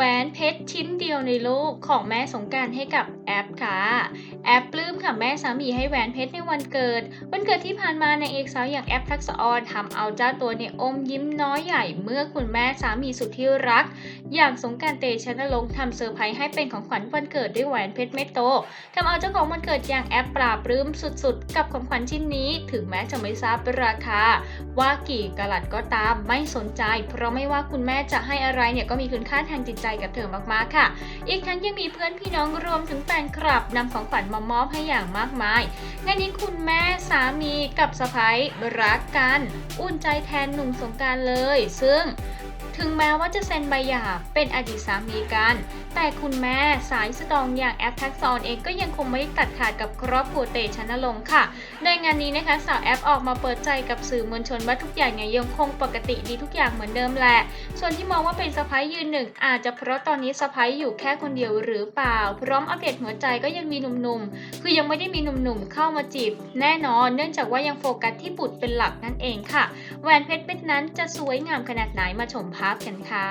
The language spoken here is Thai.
แหวนเพชรชิ้นเดียวในโลกของแม่สงการให้กับแอปค่ะ แอปปลื้ม แม่สามีให้แหวนเพชรในวันเกิด วันเกิดที่ผ่านมานางเอกสาวอย่างแอปทักษออนทำเอาเจ้าตัวเนี่ยอมยิ้มน้อยใหญ่เมื่อคุณแม่สามีสุดที่รัก อย่างสงการเตชะนรงทำเซอร์ไพรส์ให้เป็นของขวัญวันเกิดด้วยแหวนเพชรเม็ดโตทำเอาเจ้าของวันเกิดอย่างแอปปราบปลื้มสุดๆ กับของขวัญชิ้นนี้ ถึงแม้จะไม่ทราบราคา ว่ากี่กะลัดก็ตามไม่สนใจ เพราะไม่ว่าคุณแม่จะให้อะไรเนี่ยก็มีคุณค่าทางจิตใจกับเธอมากๆค่ะ อีกทั้งยังมีเพื่อนพี่น้องรวมถึงแฟนคลับนำของขวัญมามอบให้อย่างมากมายงานนี้คุณแม่สามีกับสะพ้ยรักกัน อุ่นใจแทนหนุ่มสงการเลย ซึ่งถึงแม้ว่าจะเซ็นใบหย่าเป็นอดีตสามีกัน แต่คุณแม่สายสตรองอย่างแอปทักษรเองก็ยังคงไม่ตัดขาดกับครอบครัวเตชะนรงค์ค่ะ ในงานนี้นะคะสาวแอปออกมาเปิดใจกับสื่อมวลชนว่าทุกอย่างเนี่ยยังคงปกติดีทุกอย่างเหมือนเดิมแหละ ส่วนที่มองว่าเป็นสะพ้ายยืนหนึ่ง อาจจะเพราะตอนนี้สะพ้ายอยู่แค่คนเดียวหรือเปล่า พร้อมอัปเดตหัวใจก็ยังมีหนุ่มๆ คือยังไม่ได้มีหนุ่มๆเข้ามาจีบ แน่นอนเนื่องจากว่ายังโฟกัสที่บุตรเป็นหลักนั่นเองค่ะแหวนเพชรเม็ดนั้นจะสวยงามขนาดไหนมาชมภาพกันค่ะ